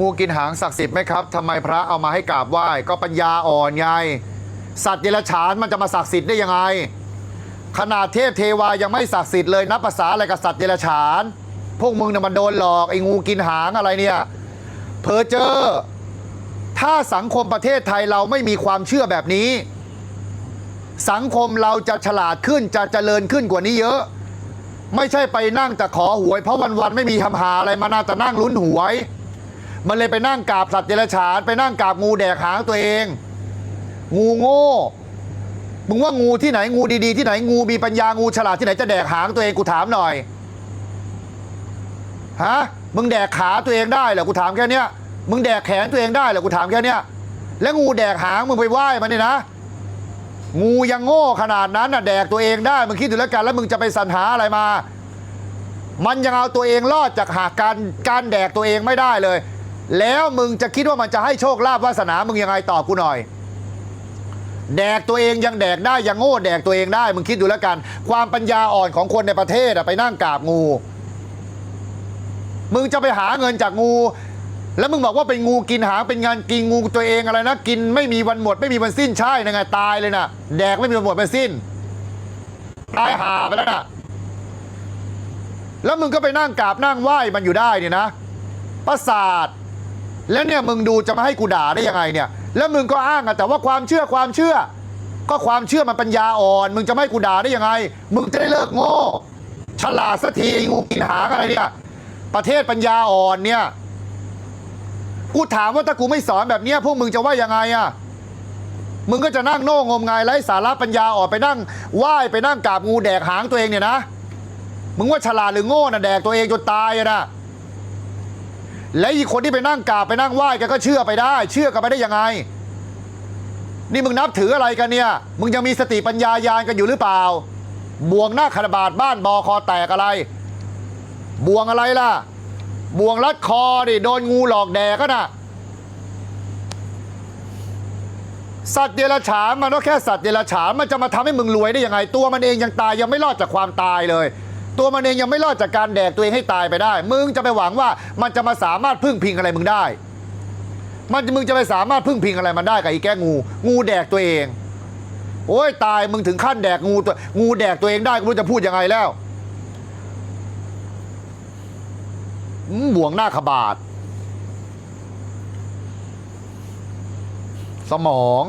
งูกินหางศักดิ์สิทธิ์ไหมครับทำไมพระเอามาให้กราบไหว้ ก็ปัญญาอ่อนไงสัตว์เดรัจฉานมันจะมาศักดิ์สิทธิ์ได้ยังไง ขนาดเทพเทวายังไม่ศักดิ์สิทธิ์เลยนับภาษาอะไรกับสัตว์เดรัจฉาน พวกมึงน่ะมันโดนหลอกไอ้งูกินหางอะไรเนี่ยเพอเจอถ้าสังคมประเทศไทยเราไม่มีความเชื่อแบบนี้ สังคมเราจะฉลาดขึ้นจะเจริญขึ้นกว่านี้เยอะ ไม่ใช่ไปนั่งแต่ขอหวยเพราะวันๆไม่มีทำหาอะไรมานาแต่นั่งลุ้นหวย มันเลยไปนั่งกราบสัตว์เดรัจฉานไปนั่งกราบงูแดกหางตัวเอง งูโง่มึงว่างูที่ไหนงูดีๆที่ไหนงูมีปัญญางูฉลาดที่ไหนจะแดกหางตัวเองกูถามหน่อยฮะมึงแดกขาตัวเองได้เหรอกูถามแค่เนี้ยมึงแดกแขนตัวเองได้เหรอกูถามแค่เนี้ยแล้วงูแดกหางมึงไปไหว้มันเนี่ยนะ งูยังโง่ขนาดนั้นน่ะแดกตัวเองได้มึงคิดดูแล้วกันแล้วมึงจะไปสรรหาอะไรมา มันยังเอาตัวเองรอดจากหากการการแดกตัวเองไม่ได้เลย แล้วมึงจะคิดว่ามันจะให้โชคลาภวาสนามึงยังไงตอบกูหน่อย แดกตัวเองยังแดกได้ยังโง่แดกตัวเองได้ มึงคิดดูแล้วกัน ความปัญญาอ่อนของคนในประเทศอะไปนั่งกราบงู มึงจะไปหาเงินจากงู แล้วมึงบอกว่าเป็นงูกินหางเป็นงานกินงูตัวเองอะไรนะกินไม่มีวันหมด ไม่มีวันสิ้นใช่นะไงตายเลยนะแดกไม่มีวันหมดวันสิ้นตายหาไปแล้วนะแล้วมึงก็ไปนั่งกราบนั่งไหว้มันอยู่ได้เนี่ยนะประสาท แล้วเนี่ยมึงดูจะมาให้กูด่าได้ยังไงเนี่ย แล้วมึงก็อ้างอะแต่ว่าความเชื่อความเชื่อ ก็ความเชื่อมันปัญญาอ่อน มึงจะไม่ให้กูด่าได้ยังไง มึงจะได้เลิกโง่ฉลาดสักทีงูกินหางอะไรเนี่ยประเทศปัญญาอ่อนเนี่ย กูถามว่าถ้ากูไม่สอนแบบเนี้ยพวกมึงจะว่ายังไงอะมึงก็จะนั่งโง่งมงายไร้สาระปัญญาอ่อนไปนั่งไหว้ไปนั่งกราบงูแดกหางตัวเองเนี่ยนะ มึงว่าฉลาดหรือโง่น่ะแดกตัวเองจนตายอะนะ และอีกคนที่ไปนั่งกราบไปนั่งไหว้แกก็เชื่อไปได้ เชื่อกันไปได้ยังไง นี่มึงนับถืออะไรกันเนี่ย มึงยังมีสติปัญญายานกันอยู่หรือเปล่า บวงหน้าคารบาดบ้านบอคอแตกอะไร บวงอะไรล่ะ บวงรัดคอดิโดนงูหลอกแดกก็น่ะ สัตว์เดรัจฉานมันก็แค่สัตว์เดรัจฉานมันจะมาทำให้มึงรวยได้ยังไง ตัวมันเองยังตายยังไม่รอดจากความตายเลย ตัวมันเองยังไม่รอดจากการแดกตัวเองให้ตายไปได้ มึงจะไปหวังว่ามันจะมาสามารถพึ่งพิงอะไรมึงได้ มันมึงจะไปสามารถพึ่งพิงอะไรมันได้กับไอ้แก้งู งูแดกตัวเอง โอ้ยตายมึงถึงขั้นแดกงูตัวงูแดกตัวเองได้กูรู้จะพูดยังไงแล้วบ่วงหน้าขบาดสมอง